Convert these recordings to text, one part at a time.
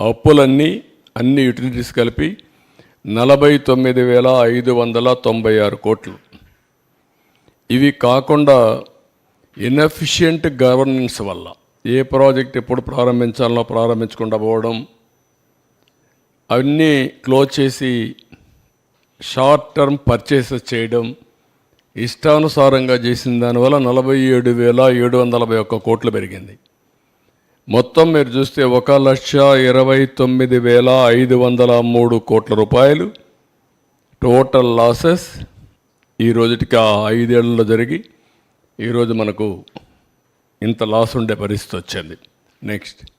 అప్పులన్నీ అన్ని యూటిలిటీస్ కలిపి నలభై తొమ్మిది వేల ఐదు వందల తొంభై ఆరు కోట్లు. ఇవి కాకుండా ఇన్ఎఫిషియంట్ గవర్నెన్స్ వల్ల ఏ ప్రాజెక్ట్ ఎప్పుడు ప్రారంభించాలనో ప్రారంభించకుండా పోవడం అవన్నీ క్లోజ్ చేసి షార్ట్ టర్మ్ పర్చేసెస్ చేయడం ఇష్టానుసారంగా చేసిన దానివల్ల నలభై ఏడు వేల ఏడు వందల నలభై ఒక్క కోట్లు పెరిగింది. మొత్తం మీరు చూస్తే ఒక లక్ష ఇరవై తొమ్మిది వేల ఐదు వందల మూడు కోట్ల రూపాయలు. టోటల్ లాసెస్ ఈ రోజుటికి ఆ ఐదేళ్ళలో జరిగి ఈరోజు మనకు ఇంత లాస్ ఉండే పరిస్థితి వచ్చింది. నెక్స్ట్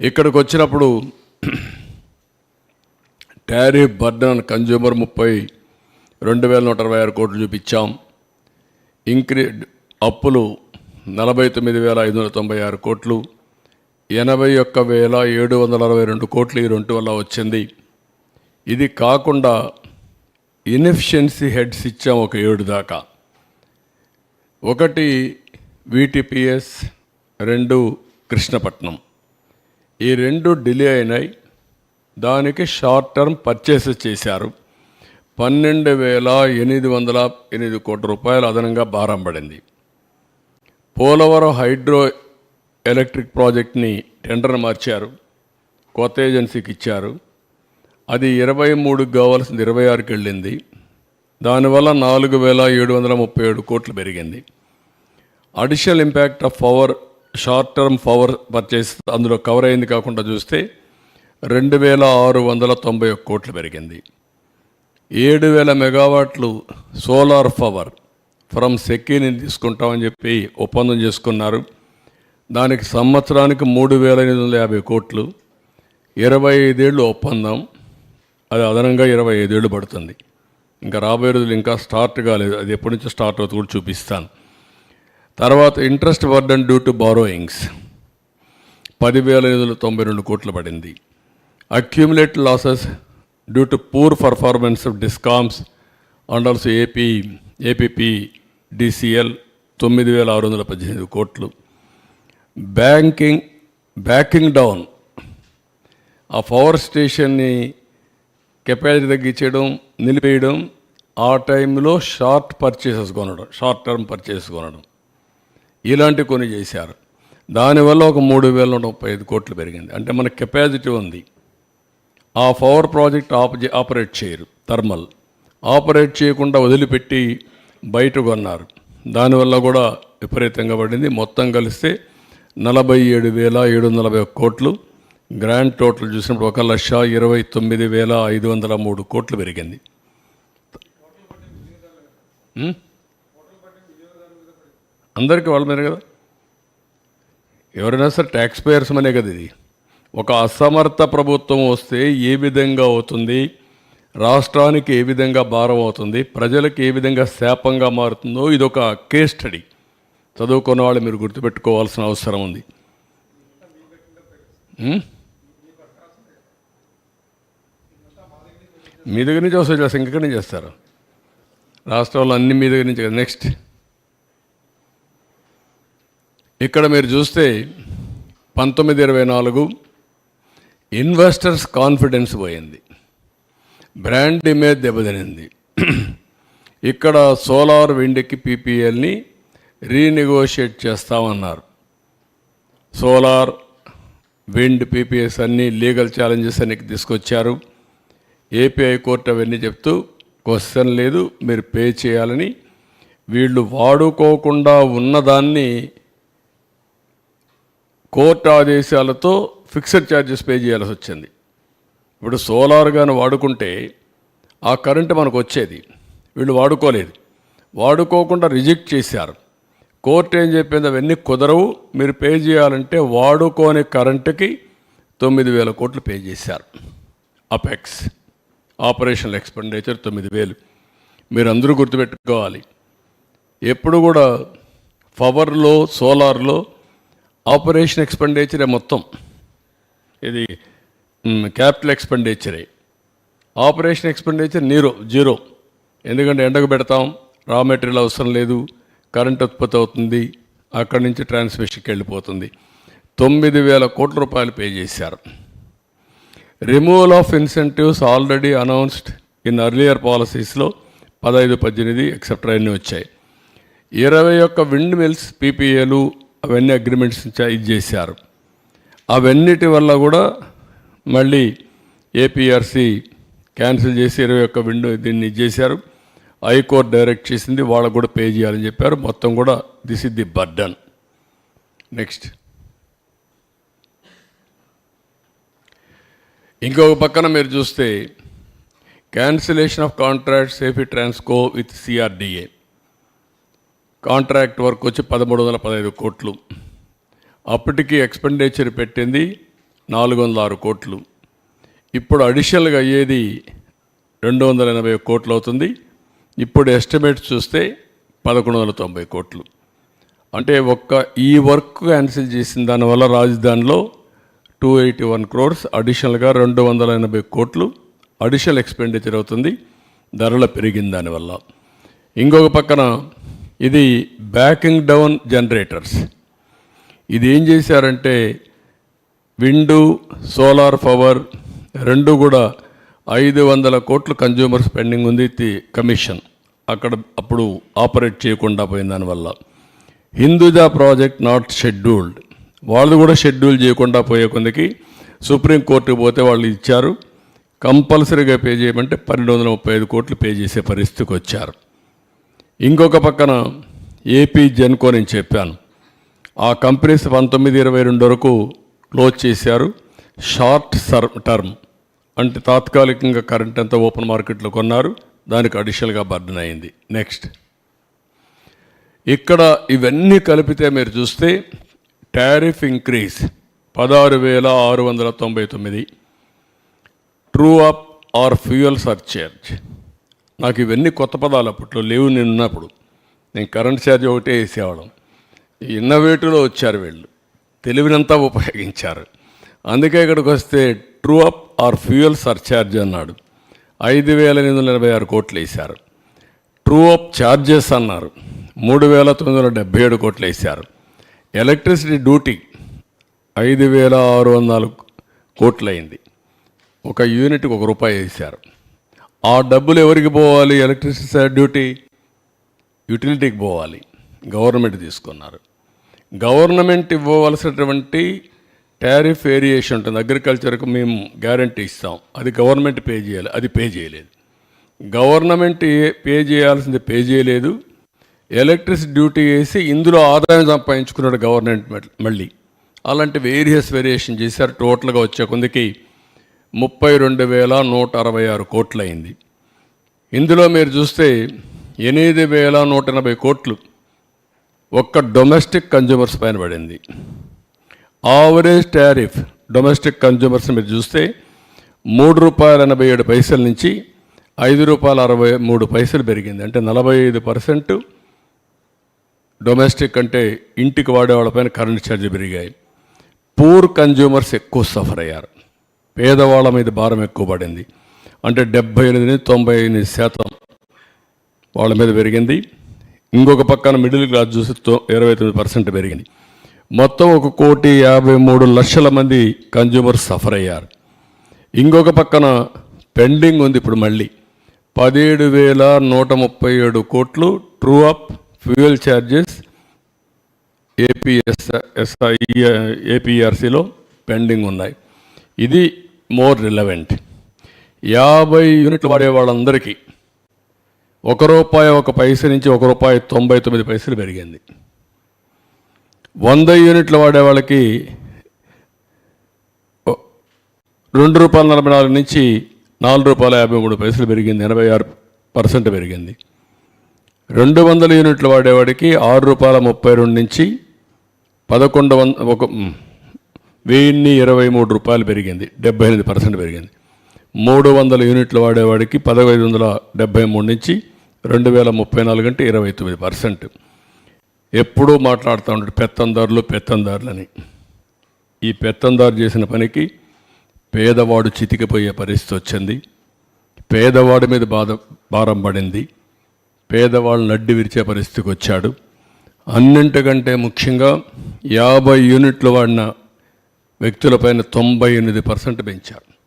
ఇక్కడికి వచ్చినప్పుడు టారిఫ్ బర్డన్ కన్జ్యూమర్ ముప్పై రెండు వేల నూట అరవై ఆరు కోట్లు చూపించాం. ఇంక్రీ అప్పులు నలభై తొమ్మిది వేల ఐదు వందల తొంభై ఆరు కోట్లు ఎనభై ఒక్క వేల ఏడు వందల అరవై రెండు కోట్లు ఈ రెండు వల్ల వచ్చింది. ఇది కాకుండా ఇన్ఎఫిషియన్సీ హెడ్స్ ఇచ్చాం ఒక ఏడు దాకా. ఒకటి వీటిపిఎస్ రెండు కృష్ణపట్నం. ఈ రెండు డిలే అయినాయి. దానికి షార్ట్ టర్మ్ పర్చేసెస్ చేశారు. పన్నెండు వేల ఎనిమిది వందల ఎనిమిది కోట్ల రూపాయలు అదనంగా భారం పడింది. పోలవరం హైడ్రో ఎలక్ట్రిక్ ప్రాజెక్ట్ని టెండర్ మార్చారు. కొత్త ఏజెన్సీకి ఇచ్చారు. అది ఇరవై మూడుకి కావాల్సింది ఇరవై ఆరుకి వెళ్ళింది. దానివల్ల నాలుగు వేల ఏడు వందల ముప్పై ఏడు కోట్లు పెరిగింది. Additional impact of power short term power purchase అందులో కవర్ అయింది కాకుండా చూస్తే రెండు వేల ఆరు వందల తొంభై ఒక్క కోట్లు పెరిగింది. ఏడు వేల మెగావాట్లు సోలార్ పవర్ ఫ్రమ్ సెకీని తీసుకుంటామని చెప్పి ఒప్పందం చేసుకున్నారు. దానికి సంవత్సరానికి మూడు వేల ఎనిమిది వందల యాభై కోట్లు ఇరవై ఐదేళ్ళు ఒప్పందం. అది అదనంగా ఇరవై ఐదేళ్ళు పడుతుంది. ఇంకా రాబోయే రోజులు ఇంకా స్టార్ట్ కాలేదు. అది ఎప్పటి నుంచో స్టార్ట్ అవుతుంది కూడా చూపిస్తాను. తర్వాత interest burden due to borrowings పదివేల ఐదు వందల తొంభై రెండు కోట్లు పడింది. Accumulate losses due to poor performance of discoms and also AP APP DCL తొమ్మిది వేల ఆరు వందల పద్దెనిమిది కోట్లు. Banking backing down. ఆ పవర్ స్టేషన్ని కెపాసిటీ తగ్గించడం నిలిపేయడం ఆ టైంలో షార్ట్ పర్చేసెస్ కొనడం షార్ట్ టర్మ్ పర్చేసెస్ కొనడం. ఇలాంటి కొన్ని చేశారు. దానివల్ల ఒక మూడు వేల ముప్పై ఐదు కోట్లు పెరిగింది. అంటే మన కెపాసిటీ ఉంది. ఆ పవర్ ప్రాజెక్ట్ ఆప ఆపరేట్ చేయరు. థర్మల్. ఆపరేట్ చేయకుండా వదిలిపెట్టి బయట కొన్నారు. దానివల్ల కూడా విపరీతంగా పడింది. మొత్తం కలిస్తే నలభై ఏడు వేల ఏడు వందల నలభై కోట్లు. గ్రాండ్ టోటల్ చూసినప్పుడు ఒక లక్ష ఇరవై తొమ్మిది వేల ఐదు వందల మూడు కోట్లు పెరిగింది. అందరికీ వాళ్ళ మీద కదా? ఎవరైనా సరే ట్యాక్స్ పేయర్స్ అనే కదా ఇది. ఒక అసమర్థ ప్రభుత్వం వస్తే ఏ విధంగా అవుతుంది? రాష్ట్రానికి ఏ విధంగా భారం అవుతుంది ప్రజలకు ఏ విధంగా శాపంగా మారుతుందో ఇది ఒక కేస్ స్టడీ చదువుకున్న వాళ్ళు మీరు గుర్తుపెట్టుకోవాల్సిన అవసరం ఉంది. మీ దగ్గర నుంచి వస్తే చేస్తారు ఇంకెక్కడి నుంచి చేస్తారు? రాష్ట్రంలో అన్ని మీ దగ్గర నుంచి కదా? నెక్స్ట్ ఇక్కడ మీరు చూస్తే పంతొమ్మిది ఇరవై నాలుగు ఇన్వెస్టర్స్ కాన్ఫిడెన్స్ పోయింది. బ్రాండ్ ఇమేజ్ దెబ్బతినింది. ఇక్కడ సోలార్ విండ్కి పీపీఎల్ని రీనెగోషియేట్ చేస్తామన్నారు. సోలార్ విండ్ పీపీఎస్ అన్నీ లీగల్ ఛాలెంజెస్ అన్ని తీసుకొచ్చారు. ఏపీఐ కోర్టు అవన్నీ చెప్తూ క్వశ్చన్ లేదు మీరు పే చేయాలని. వీళ్ళు వాడుకోకుండా ఉన్నదాన్ని కోర్టు ఆదేశాలతో ఫిక్స్డ్ ఛార్జెస్ పే చేయాల్సి వచ్చింది. ఇప్పుడు సోలార్ కానీ వాడుకుంటే ఆ కరెంటు మనకు వచ్చేది. వీళ్ళు వాడుకోలేదు. వాడుకోకుండా రిజెక్ట్ చేశారు. కోర్టు ఏం చెప్పింది? అవన్నీ కుదరవు. మీరు పే చేయాలంటే వాడుకోని కరెంటుకి తొమ్మిది వేల కోట్లు పే చేశారు. అపెక్స్. ఆపరేషనల్ ఎక్స్పెండిచర్ తొమ్మిది వేలు. మీరు అందరూ గుర్తుపెట్టుకోవాలి. ఎప్పుడు కూడా పవర్లో సోలార్లో ఆపరేషన్ ఎక్స్పెండిచరే మొత్తం. ఇది క్యాపిటల్ ఎక్స్పెండిచరే ఆపరేషన్ ఎక్స్పెండిచర్ నీరో జీరో ఎందుకంటే ఎండకు పెడతాం రా మెటీరియల్ అవసరం లేదు కరెంట్ ఉత్పత్తి అవుతుంది అక్కడి నుంచి ట్రాన్స్మిషన్కి వెళ్ళిపోతుంది. తొమ్మిది వేల కోట్ల రూపాయలు పే చేశారు. Removal of incentives already announced in earlier పాలసీస్లో పదహైదు పద్దెనిమిది ఎక్సెప్ట్రా అన్నీ వచ్చాయి. ఇరవై ఒక్క విండ్ మిల్స్ పీపీఏలు అవన్నీ అగ్రిమెంట్స్ ఇది చేశారు. అవన్నిటి వల్ల కూడా మళ్ళీ ఏపీఆర్సి క్యాన్సిల్ చేసి ఇరవై ఒక్క విండో దీన్ని చేశారు. హైకోర్టు డైరెక్ట్ చేసింది. వాళ్ళకు కూడా పే చేయాలని చెప్పారు. మొత్తం కూడా this is the burden next ఇంకొక పక్కన మీరు చూస్తే cancellation of contract సేఫీ Transco with CRDA contract work వచ్చి పదమూడు వందల పదహైదు కోట్లు. అప్పటికి ఎక్స్పెండిచర్ పెట్టింది నాలుగు వందల ఆరు కోట్లు. ఇప్పుడు అడిషనల్గా అయ్యేది రెండు వందల ఎనభై కోట్లు అవుతుంది. ఇప్పుడు ఎస్టిమేట్ చూస్తే పదకొండు వందల తొంభై కోట్లు. అంటే ఒక్క ఈ వర్క్ క్యాన్సిల్ చేసిన దానివల్ల రాజధానిలో టూ ఎయిటీ వన్ క్రోర్స్ అడిషనల్గా రెండు వందల ఎనభై కోట్లు అడిషనల్ ఎక్స్పెండిచర్ అవుతుంది. ధరల పెరిగింది దానివల్ల ఇంకొక పక్కన ఇది బ్యాకింగ్ డౌన్ జనరేటర్స్. ఇది ఏం చేశారంటే విండు సోలార్ పవర్ రెండు కూడా ఐదు వందల కోట్లు కన్జ్యూమర్ స్పెండింగ్ ఉంది ది కమిషన్. అక్కడ అప్పుడు ఆపరేట్ చేయకుండా పోయిన దానివల్ల. Hinduja project not scheduled. వాళ్ళు కూడా షెడ్యూల్ చేయకుండా పోయే కొందకి సుప్రీంకోర్టుకు పోతే వాళ్ళు ఇచ్చారు. కంపల్సరీగా పే చేయమంటే పన్నెండు వందల ముప్పై ఐదు కోట్లు పే చేసే పరిస్థితికి వచ్చారు. ఇంకొక పక్కన ఏపీ జెన్కో నేను చెప్పాను. ఆ కంపెనీస్ పంతొమ్మిది ఇరవై రెండు వరకు క్లోజ్ చేశారు. షార్ట్ సర్ టర్మ్ అంటే తాత్కాలికంగా కరెంట్ అంతా ఓపెన్ మార్కెట్లో కొన్నారు. దానికి అడిషనల్గా బర్డన్ అయింది. నెక్స్ట్ ఇక్కడ ఇవన్నీ కలిపితే మీరు చూస్తే టారిఫ్ ఇంక్రీజ్ పదహారు వేల ఆరు వందల తొంభై తొమ్మిది. True up or fuel surcharge నాకు ఇవన్నీ కొత్త పదాలు అప్పట్లో లేవు నేను ఉన్నప్పుడు. నేను కరెంట్ ఛార్జ్ ఒకటే వేసేవాళ్ళం. ఇన్నోవేటివ్లో వచ్చారు వీళ్ళు. తెలివినంతా ఉపయోగించారు. అందుకే ఇక్కడికి వస్తే true up or fuel surcharge అన్నాడు. ఐదు వేల ఎనిమిది వందల ఎనభై ఆరు కోట్లు వేశారు. ట్రూ అప్ ఛార్జెస్ అన్నారు. మూడు వేల తొమ్మిది వందల డెబ్బై ఏడు కోట్లు వేశారు. ఎలక్ట్రిసిటీ డ్యూటీ ఐదు వేల ఆరు వందల కోట్లు అయింది. ఒక యూనిట్కి ఒక రూపాయి వేశారు. ఆ డబ్బులు ఎవరికి పోవాలి? ఎలక్ట్రిసిటీ డ్యూటీ యూటిలిటీకి పోవాలి. గవర్నమెంట్ తీసుకున్నారు. గవర్నమెంట్ ఇవ్వవలసినటువంటి టారిఫ్ వేరియేషన్ ఉంటుంది. అగ్రికల్చర్కు మేము గ్యారంటీ ఇస్తాం. అది గవర్నమెంట్ పే చేయాలి. అది పే చేయలేదు. గవర్నమెంట్ పే చేయాల్సింది పే చేయలేదు. ఎలక్ట్రిసిటీ డ్యూటీ వేసి ఇందులో ఆదాయం సంపాదించుకున్నాడు గవర్నమెంట్ మళ్ళీ. అలాంటి వేరియస్ వేరియేషన్ చేశారు. టోటల్గా వచ్చే కొందికి ముప్పై రెండు వేల నూట అరవై ఆరు కోట్లు అయింది ఇందులో మీరు చూస్తే ఎనిమిది వేల నూట ఎనభై కోట్లు ఒక్క డొమెస్టిక్ కన్జ్యూమర్స్ పైన పడింది. ఆవరేజ్ టారిఫ్ డొమెస్టిక్ కన్జ్యూమర్స్ మీరు చూస్తే మూడు రూపాయల ఎనభై ఏడు పైసల నుంచి ఐదు రూపాయల అరవై మూడు పైసలు పెరిగింది. అంటే నలభై ఐదు పర్సెంట్ డొమెస్టిక్ అంటే ఇంటికి వాడేవాళ్ళపైన కరెంట్ ఛార్జ్ పెరిగాయి. పూర్ కన్జ్యూమర్స్ ఎక్కువ సఫర్ అయ్యారు. పేదవాళ్ళ మీద భారం ఎక్కువ పడింది. అంటే డెబ్బై ఎనిమిది తొంభై ఎనిమిది శాతం వాళ్ళ మీద పెరిగింది. ఇంకొక పక్కన మిడిల్ క్లాస్ చూసి ఇరవై తొమ్మిది పర్సెంట్ పెరిగింది. మొత్తం ఒక కోటి యాభై మూడు లక్షల మంది కన్జ్యూమర్స్ సఫర్ అయ్యారు. ఇంకొక పక్కన పెండింగ్ ఉంది ఇప్పుడు మళ్ళీ. పదిహేడు వేల నూట ముప్పై ఏడు కోట్లు true up fuel charges APS SI ఏపీఆర్సీలో pending ఉన్నాయి. ఇది మోర్ రిలవెంట్ యాభై యూనిట్లు వాడే వాళ్ళందరికీ ఒక రూపాయి ఒక పైస నుంచి ఒక రూపాయి తొంభై తొమ్మిది పైసలు పెరిగింది. వంద యూనిట్లు వాడే వాళ్ళకి రెండు రూపాయల నలభై నాలుగు నుంచి నాలుగు రూపాయల యాభై మూడు పైసలు పెరిగింది. ఎనభై ఆరు పర్సెంట్ పెరిగింది. రెండు వందల యూనిట్లు వాడేవాడికి ఆరు రూపాయల ముప్పై రెండు నుంచి పదకొండు వంద ఒక వెయ్యిన్ని ఇరవై మూడు రూపాయలు పెరిగింది. డెబ్బై ఎనిమిది పర్సెంట్ పెరిగింది. మూడు వందల యూనిట్లు వాడేవాడికి పదహైదు వందల డెబ్బై మూడు నుంచి రెండు వేల ముప్పై నాలుగు అంటే ఇరవై తొమ్మిది పర్సెంట్. ఎప్పుడూ మాట్లాడుతూ ఉంటాడు పెత్తందారులు పెత్తందారులని. ఈ పెత్తందారు చేసిన పనికి పేదవాడు చితికిపోయే పరిస్థితి వచ్చింది. పేదవాడి మీద బాధ భారం పడింది. పేదవాళ్ళు నడ్డి విరిచే పరిస్థితికి వచ్చాడు. అన్నింటికంటే ముఖ్యంగా యాభై యూనిట్లు వాడిన వ్యక్తులపైన తొంభై ఎనిమిది పర్సెంట్ పెంచారు.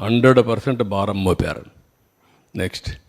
హండ్రెడ్ పర్సెంట్ భారం మోపారు. నెక్స్ట్.